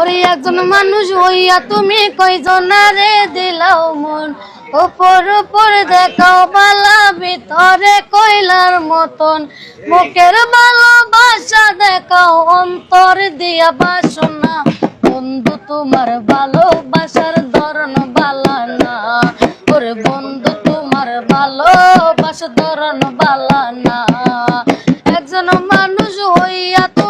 ওরে একজন মানুষ হইয়া তুমি কয়জনারে দিলাও মন? উপর উপর দেখাও বালা, ভিতরে কইলার মতন। মুখের ভালোবাসা দেখাও, অন্তর দিয়া বাসনা। বন্ধু, তোমার ভালোবাসার ধরন বালা না। ওরে বন্ধু, তোমার ভালোবাসার ধরন বালা না। একজন মানুষ হইয়া তুমি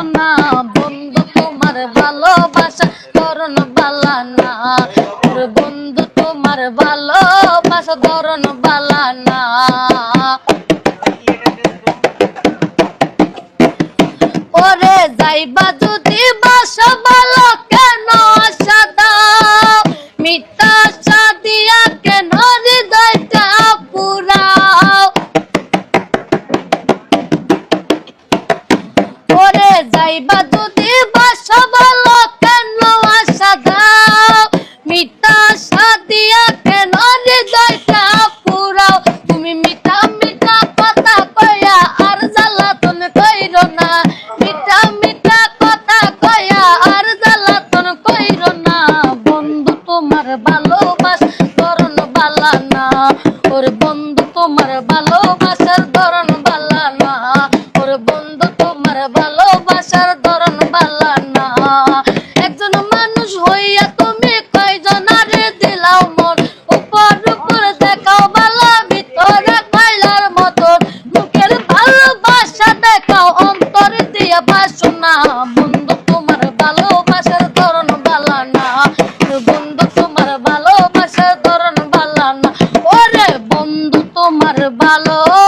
বাসনা বন্ধু, তোমার ভালোবাসা ধরন বালা না। বন্ধু, তোমার ভালোবাসা ধরন বালা না। ওরে যাইবা যদি বাসা ভালোবাস, ধরন বালা না ওর বন্ধু তোমার ভালোবাসার ধরন বালা না ওর বন্ধু তোমার ভালোবাসার ধরন বালা না একজন মানুষ হইয়া Hello.